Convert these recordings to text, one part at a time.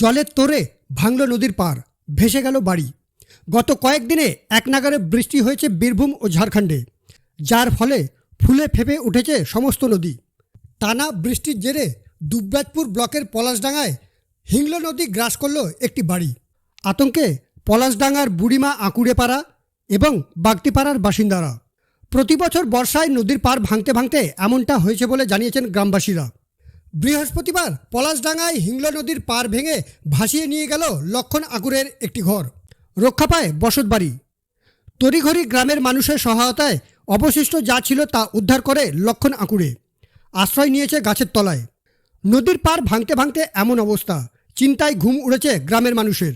জলের তোরে ভাঙল নদীর পার, ভেসে গেল বাড়ি। গত কয়েকদিনে এক নাগারে বৃষ্টি হয়েছে বীরভূম ও ঝাড়খণ্ডে, যার ফলে ফুলে ফেপে উঠেছে সমস্ত নদী। টানা বৃষ্টির জেরে দুবরাজপুর ব্লকের পলাশডাঙ্গায় হিংলো নদী গ্রাস করল একটি বাড়ি। আতঙ্কে পলাশডাঙ্গার বুড়িমা আঁকুড়েপাড়া এবং বাগতিপাড়ার বাসিন্দারা। প্রতি বছর বর্ষায় নদীর পার ভাঙতে ভাঙতে এমনটা হয়েছে বলে জানিয়েছেন গ্রামবাসীরা। বৃহস্পতিবার পলাশডাঙ্গায় হিংলা নদীর পার ভেঙে ভাসিয়ে নিয়ে গেল লক্ষণ আকুরের একটি ঘর। রক্ষা পায় বসতবাড়ি তড়িঘড়ি গ্রামের মানুষের সহায়তায় অবশিষ্ট যা ছিল তা উদ্ধার করে লক্ষণ আকুড়ে আশ্রয় নিয়েছে গাছের তলায়। নদীর পার ভাঙতে ভাঙতে এমন অবস্থা। চিন্তায় ঘুম উড়েছে গ্রামের মানুষের।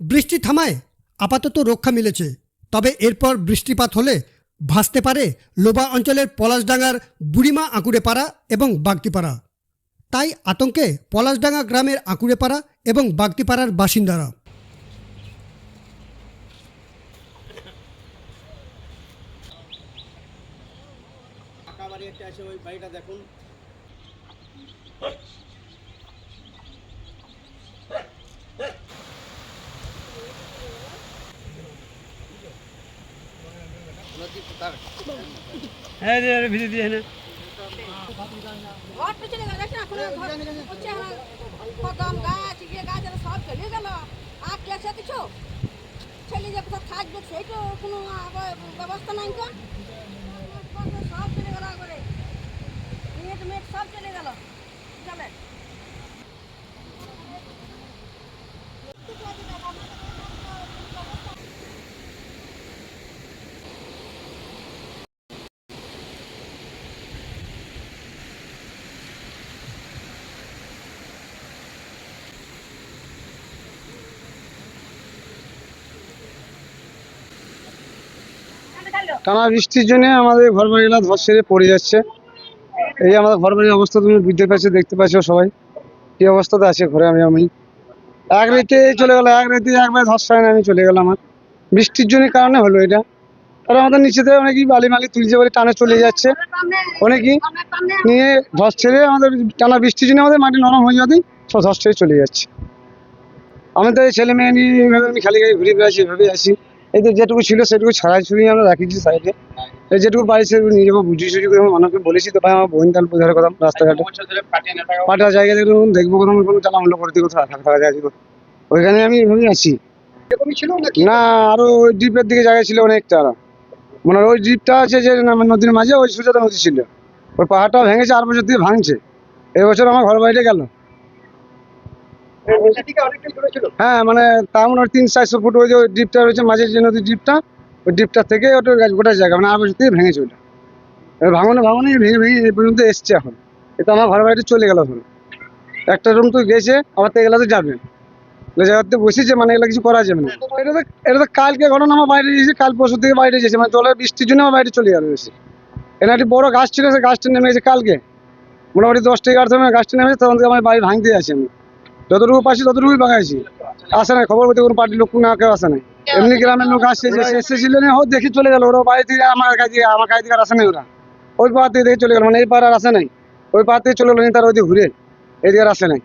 বৃষ্টি থামায়, আপাতত রক্ষা মিলেছে। তবে এরপর বৃষ্টিপাত হলে ভাসতে পারে লোবা অঞ্চলের পলাশডাঙ্গার বুড়িমা আঁকুড়েপাড়া এবং বাগতিপাড়া তাই আতঙ্কে পলাশডাঙ্গা গ্রামের আঁকুড়েপাড়া এবং বাগতিপাড়ার বাসিন্দারা। দেখুন। হ্যাঁ রে ভিজে দিয়ে না আমার কদম গাছ ইয়ে গাছ সব চলে গেল। আর কি কিছু? ছেলে যে কোথাও থাকবে, সেইটা ব্যবস্থা নাই তো। সব চলে গেল করে নেট, মেট সব চলে গেল চলে টানা বৃষ্টির জন্য আমাদের ঘর বাড়িগুলো ধস ছেড়ে পড়ে যাচ্ছে। এই আমাদের ঘর বাড়ির অবস্থা তুমি বুঝতে পারছ দেখতে পাচ্ছ সবাই। কি অবস্থাতে আছে ঘরে আমি আমি। এক রেতে চলে গেল, এক রেতে একবার ধস হয় না আমি চলে গেলাম আমার বৃষ্টির জন্য কারণে হলো এটা। আর আমাদের নিচেতে অনেকেই বালি মালি তুলছে বলে টানে চলে যাচ্ছে। অনেকেই নিয়ে ধস ছেড়ে আমাদের টানা বৃষ্টির জন্য আমাদের মাটি নরম হয়ে যাতে সব ধস ছেড়ে চলে যাচ্ছে। আমি তো এই ছেলে মেয়ে নিয়ে এইভাবে আমি খালি গাড়ি ঘুরে বেড়াচ্ছি এভাবে আসি এই যেটুকু ছিল সেটুকু ছাড়াই ছুড়ি আমরা রাখিছি সাইডে। এই যেটুকু পারি সেটুকু নিয়ে যাব বুঝি সুঝি করে মানুষকে বলেছি তো ভাই আমার বোন তাল বোঝার কথা রাস্তাঘাটে। পাটা জায়গা দেখুন দেখব কোথাও কোনো চালামূল্য করে দিই কোথাও থাকা থাকা যায় ওইখানে আমি এভাবেই আছি। না আরও ওই দ্বীপের দিকে জায়গা ছিল অনেকটা আরও। মানে ওই দ্বীপটা আছে যে নদীর মাঝে ওই সুজাতা নদী ছিল। ওই পাহাড়টা ভেঙেছে আর বছর দিয়ে ভাঙছে। এবছর আমার ঘর বাড়িতে গেল। হ্যাঁ মানে তা মনে হয় তিন চারশো ফুট ওই যে দ্বীপটা রয়েছে মাঝে যে নদীর দ্বীপটা ওই দ্বীপটা থেকে ওটা গাছ- গোটা জায়গা মানে আর থেকে ভেঙেছে ওটা ভাঙনে ভাঙনে ভেঙে ভেঙে এই পর্যন্ত এসছে এখন। এটা আমার ঘর বাড়িতে চলে গেল এখন। একটা রুম তো গেছে, আবার তো এগুলো তো যাবে জায়গাতে বসেছে মানে এগুলো কিছু করা যাবে না। এটা তো এটা তো কালকে ঘটনা আমার বাইরে গেছে কাল পরশু থেকে বাইরে গেছে মানে জলের বৃষ্টির জন্য আমার বাইরে চলে গেল বেশি এখানে একটি বড় গাছ ছিল, সে গাছটা নেমে গেছে কালকে। মোটামুটি দশটা থেকে এগারো সময় গাছটা নেমেছে তখন থেকে আমার বাড়ি ভাঙতে যাচ্ছি আমি। যতটুকু পারছি ততটুকুই বাঙাইছি আসে না খবর বলতে কোনো পার্টির লোক না, কেউ আসে না এমনি গ্রামের লোক আসছে, যে এসেছিলেন হোক দেখি চলে গেল। ওরা বাড়ি থেকে আমার কাছে আমার কাছে থেকে আসে নাই ওরা। ওই পাহাড় থেকে দেখে চলে গেল। মানে এই পাহাড় আর আসে নাই। ওই পাহাড় থেকে চলে গেল তার ওই ঘুরে। এদিকে আর আসে নাই।